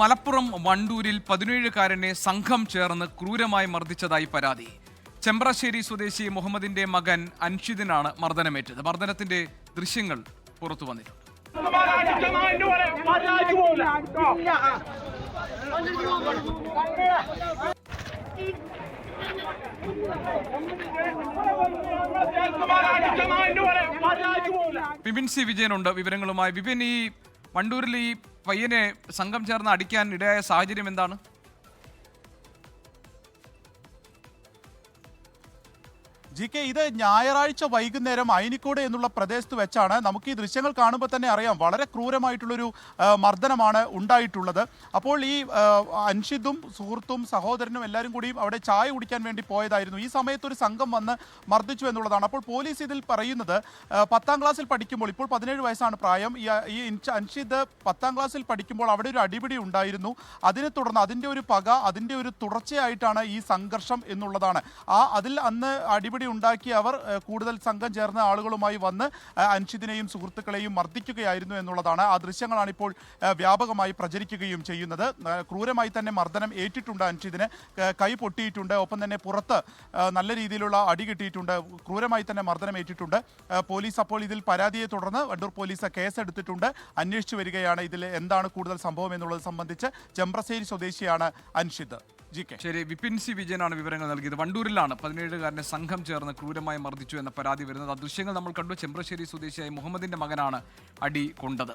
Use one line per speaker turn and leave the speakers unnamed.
മലപ്പുറം വണ്ടൂരിൽ പതിനേഴുകാരനെ സംഘം ചേർന്ന് ക്രൂരമായി മർദ്ദിച്ചതായി പരാതി. ചെമ്പ്രശ്ശേരി സ്വദേശി മുഹമ്മദിന്റെ മകൻ അൻഷിദിനാണ് മർദ്ദനമേറ്റത്. മർദ്ദനത്തിന്റെ ദൃശ്യങ്ങൾ പുറത്തു വന്നിട്ടുണ്ട്. വിപിൻ സി വിജയനുണ്ട്. വിവരങ്ങളുമായി വിപിൻ ഈ വണ്ടൂരിൽ ഈ പയ്യനെ സംഘം ചേർന്ന് അടിക്കാൻ ഇടയായ സാഹചര്യം എന്താണ്?
ജി കെ ഇത് ഞായറാഴ്ച വൈകുന്നേരം അയനിക്കോട് എന്നുള്ള പ്രദേശത്ത് വെച്ചാണ് നമുക്ക് ഈ ദൃശ്യങ്ങൾ കാണുമ്പോൾ തന്നെ അറിയാം. വളരെ ക്രൂരമായിട്ടുള്ളൊരു മർദ്ദനമാണ് ഉണ്ടായിട്ടുള്ളത്. അപ്പോൾ ഈ അൻഷിദും സുഹൃത്തും സഹോദരനും എല്ലാവരും കൂടിയും അവിടെ ചായ കുടിക്കാൻ വേണ്ടി പോയതായിരുന്നു. ഈ സമയത്ത് ഒരു സംഘം വന്ന് മർദ്ദിച്ചു എന്നുള്ളതാണ്. അപ്പോൾ പോലീസ് ഇതിൽ പറയുന്നത് പത്താം ക്ലാസ്സിൽ പഠിക്കുമ്പോൾ ഇപ്പോൾ പതിനേഴ് വയസ്സാണ് പ്രായം ഈ അൻഷിദ് പത്താം ക്ലാസ്സിൽ പഠിക്കുമ്പോൾ അവിടെ ഒരു അടിപിടി ഉണ്ടായിരുന്നു. അതിനെ തുടർന്ന് അതിന്റെ ഒരു പക അതിന്റെ ഒരു തുടർച്ചയായിട്ടാണ് ഈ സംഘർഷം എന്നുള്ളതാണ്. ആ അതിൽ അന്ന് അടിപിടി ഉണ്ടാക്കി അവർ കൂടുതൽ സംഘം ചേർന്ന ആളുകളുമായി വന്ന് അൻഷിദിനെയും സുഹൃത്തുക്കളെയും മർദ്ദിക്കുകയായിരുന്നു എന്നുള്ളതാണ്. ആ ദൃശ്യങ്ങളാണ് ഇപ്പോൾ വ്യാപകമായി പ്രചരിക്കുകയും ചെയ്യുന്നത്. ക്രൂരമായി തന്നെ മർദ്ദനം ഏറ്റിട്ടുണ്ട് അൻഷിദിന് കൈ പൊട്ടിയിട്ടുണ്ട്. ഒപ്പം തന്നെ പുറത്ത് നല്ല രീതിയിലുള്ള അടി കിട്ടിയിട്ടുണ്ട്. ക്രൂരമായി തന്നെ മർദ്ദനം ഏറ്റിട്ടുണ്ട്. പോലീസ് അപ്പോൾ ഇതിൽ പരാതിയെ തുടർന്ന് വണ്ടൂർ പോലീസ് കേസെടുത്തിട്ടുണ്ട്. അന്വേഷിച്ചു വരികയാണ് ഇതിൽ എന്താണ് കൂടുതൽ സംഭവം എന്നുള്ളത് സംബന്ധിച്ച് ചെമ്പ്രശ്ശേരി സ്വദേശിയാണ് അൻഷിദ് ജി കെ.
ശരി വിപിൻ സി വിജയനാണ് വിവരങ്ങൾ നൽകിയത്. വണ്ടൂരിലാണ് പതിനേഴുകാരനെ സംഘം ചേർന്ന് ക്രൂരമായി മർദ്ദിച്ചു എന്ന പരാതി വരുന്നത്. ആ ദൃശ്യങ്ങൾ നമ്മൾ കണ്ടു. ചെമ്പ്രശ്ശേരി സ്വദേശിയായ മുഹമ്മദിന്റെ മകനാണ് അടി കൊണ്ടത്.